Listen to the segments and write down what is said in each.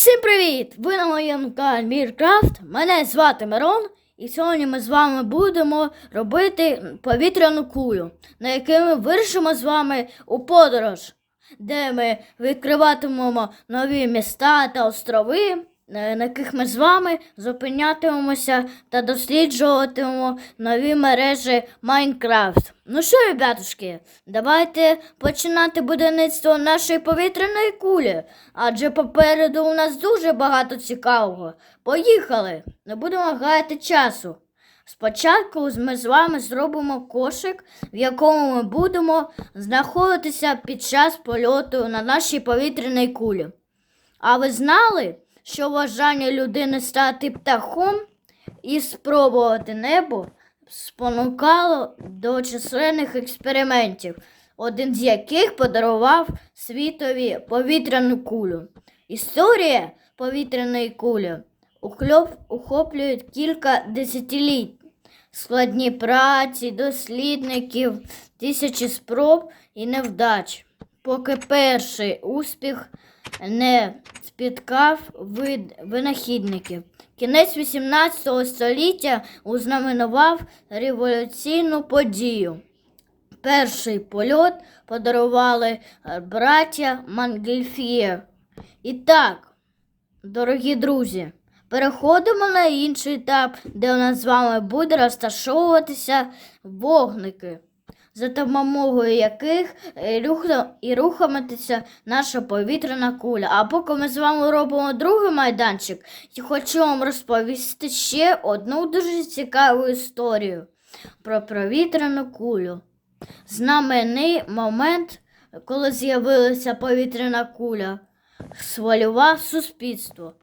Всім привіт! Ви на моєму каналі Міркрафт. Мене звати Мирон, і сьогодні ми з вами будемо робити повітряну кулю, на якій ми вирішимо з вами у подорож, де ми відкриватимемо нові міста та острови, на яких ми з вами зупинятимемося та досліджуватимемо нові мережі Майнкрафт. Ну що, ребятушки, давайте починати будівництво нашої повітряної кулі, адже попереду у нас дуже багато цікавого. Поїхали! Не будемо гаяти часу. Спочатку ми з вами зробимо кошик, в якому ми будемо знаходитися під час польоту на нашій повітряній кулі. А ви знали, що бажання людини стати птахом і спробувати небо спонукало до численних експериментів, один з яких подарував світові повітряну кулю. Історія повітряної кулі охоплює кілька десятиліть. Складні праці, дослідників, тисячі спроб і невдач, поки перший успіх не спіткав вид винахідників. Кінець 18 століття ознаменував революційну подію. Перший польот подарували браття Мангельфіє. І так, дорогі друзі, переходимо на інший етап, де у нас з вами буде розташовуватися вогники, за допомогою яких е, і рухатиметься наша повітряна куля. А поки ми з вами робимо другий майданчик, я хочу вам розповісти ще одну дуже цікаву історію про повітряну кулю. Знаменний момент, коли з'явилася повітряна куля, схвилював суспільство.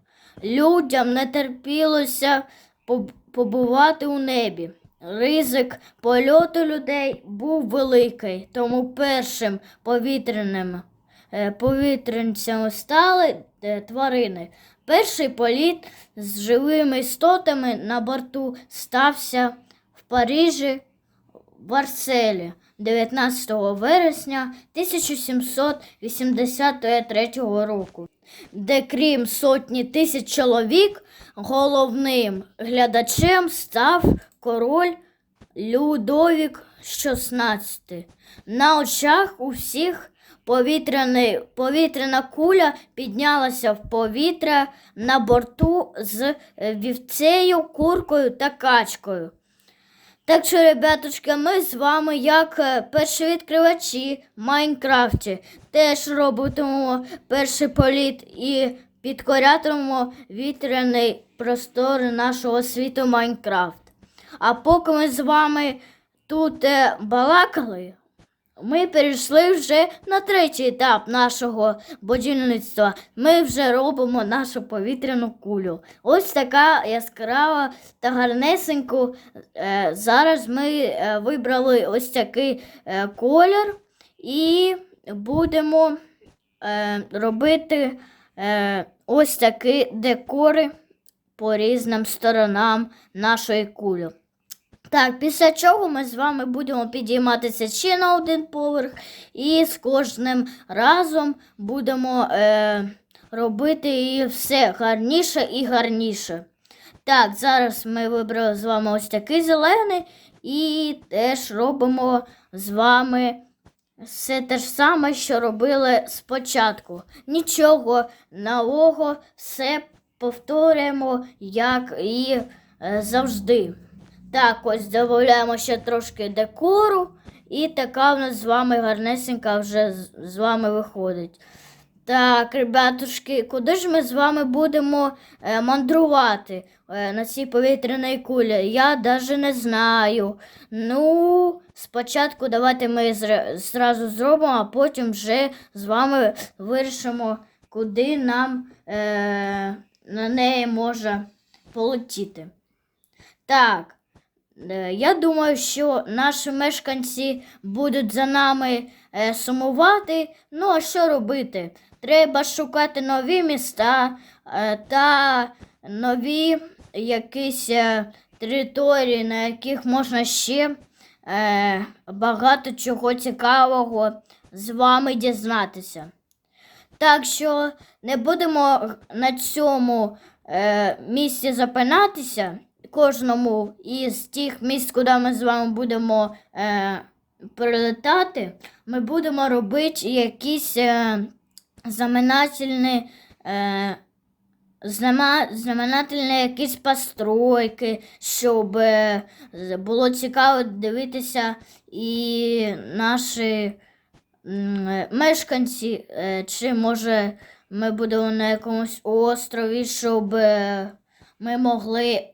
Людям не терпілося побувати у небі. Ризик польоту людей був великий, тому першим повітряним е, повітрянцями стали е, тварини. Перший політ з живими істотами на борту стався в Парижі в Арселі 19 вересня 1783 року, де крім сотні тисяч чоловік, головним глядачем став король Людовік XVI. На очах у всіх повітряна куля піднялася в повітря на борту з вівцею, куркою та качкою. Так що, ребяточки, ми з вами, як е, перші відкривачі в Майнкрафті, теж робитимемо перший політ і підкорятимемо вітряний простор нашого світу Майнкрафт. А поки ми з вами тут е, балакали, ми перейшли вже на третій етап нашого будівництва. Ми вже робимо нашу повітряну кулю. Ось така яскрава та гарнесеньку. Е, зараз ми е, вибрали ось такий е, колір і будемо робити ось такі декори по різним сторонам нашої кулі. Так, після чого ми з вами будемо підійматися ще на один поверх, і з кожним разом будемо е, робити її все гарніше і гарніше. Так, зараз ми вибрали з вами ось такий зелений, і теж робимо з вами все те ж саме, що робили спочатку. Нічого нового, все повторюємо, як і е, завжди. Так, ось додаємо ще трошки декору, і така в нас з вами гарнесенька вже з- вами виходить. Так, ребятушки, куди ж ми з вами будемо е, мандрувати е, на цій повітряній кулі? Я навіть не знаю. Ну, спочатку давайте ми зра- зразу зробимо, а потім вже з вами вирішимо, куди нам е, на неї може полетіти. Так. Е, Я думаю, що наші мешканці будуть за нами е, сумувати. Ну, а що робити? Треба шукати нові міста е, та нові якісь території, на яких можна ще багато чого цікавого з вами дізнатися. Так що не будемо на цьому місці запинатися. Кожному із тих місць, куди ми з вами будемо е, прилетати, ми будемо робити якісь е, знаменательні, е, знаменательні якісь постройки, щоб е, було цікаво дивитися і наші мешканці, е, чи може ми будемо на якомусь острові, щоб е, ми могли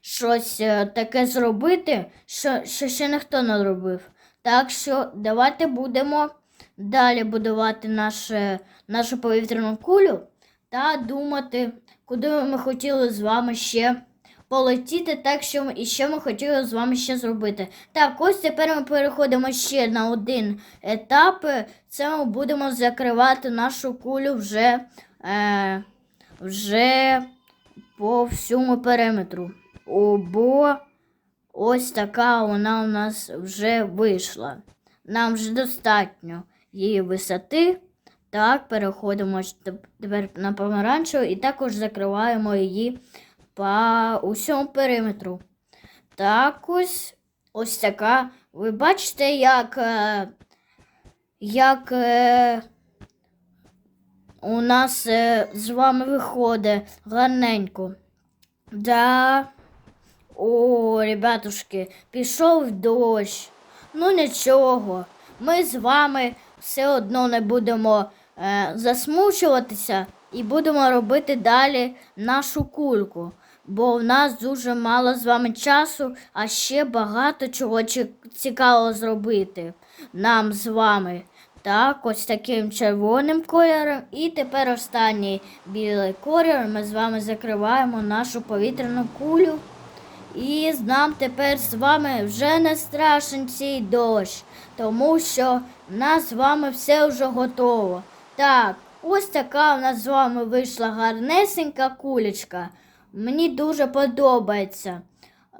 щось е, таке зробити, що, що ще ніхто не робив. Так що давайте будемо далі будувати наше, нашу повітряну кулю та думати, куди ми хотіли з вами ще полетіти, так що і що ми хотіли з вами ще зробити. Так, ось тепер ми переходимо ще на один етап. Це ми будемо закривати нашу кулю вже, е, вже по всьому периметру. О, бо ось така вона у нас вже вийшла. Нам вже достатньо її висоти. Так, переходимо тепер на помаранчеву і також закриваємо її по усьому периметру. Так ось ось така. Ви бачите, як, е, як е, у нас е, з вами виходить гарненько. Да. О, ребятушки, пішов дощ. Ну нічого. Ми з вами все одно не будемо е, засмучуватися і будемо робити далі нашу кульку. Бо в нас дуже мало з вами часу, а ще багато чого цікавого зробити нам з вами. Так, ось таким червоним кольором. І тепер останній білий кольор. Ми з вами закриваємо нашу повітряну кулю. І нам тепер з вами вже не страшен цей дощ, тому що в нас з вами все вже готово. Так, ось така у нас з вами вийшла гарнесенька кулечка. Мені дуже подобається.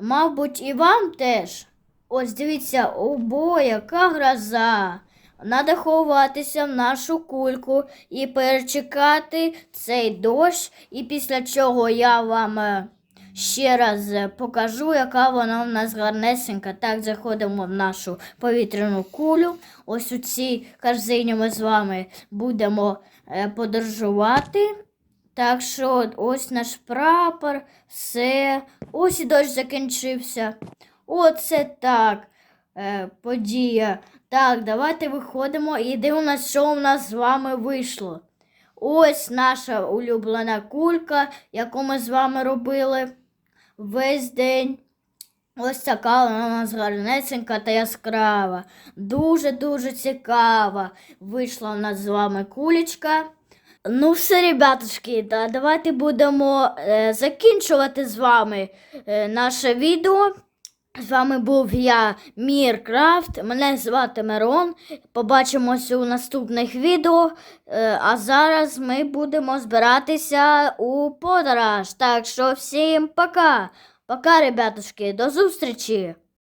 Мабуть, і вам теж. Ось дивіться, обо, яка гроза. Надо ховатися в нашу кульку і перечекати цей дощ, і після чого я вам. Ще раз е, покажу, яка вона в нас гарнесенька. Так, заходимо в нашу повітряну кулю. Ось у цій корзині ми з вами будемо е, подорожувати. Так що ось наш прапор, все. Ось і дощ закінчився. Оце так. Е, подія. Так, давайте виходимо і дивимося, що в нас з вами вийшло. Ось наша улюблена кулька, яку ми з вами робили весь день. Ось така у нас гарнесенька та яскрава. Дуже-дуже цікава. Вийшла у нас з вами кулечка. Ну, все, ребятушки, да, давайте будемо е, закінчувати з вами е, наше відео. З вами був я, Міркрафт. Мене звати Мирон. Побачимося у наступних відео. Е, А зараз ми будемо збиратися у подорож. Так що всім пока. Пока, ребятушки, до зустрічі!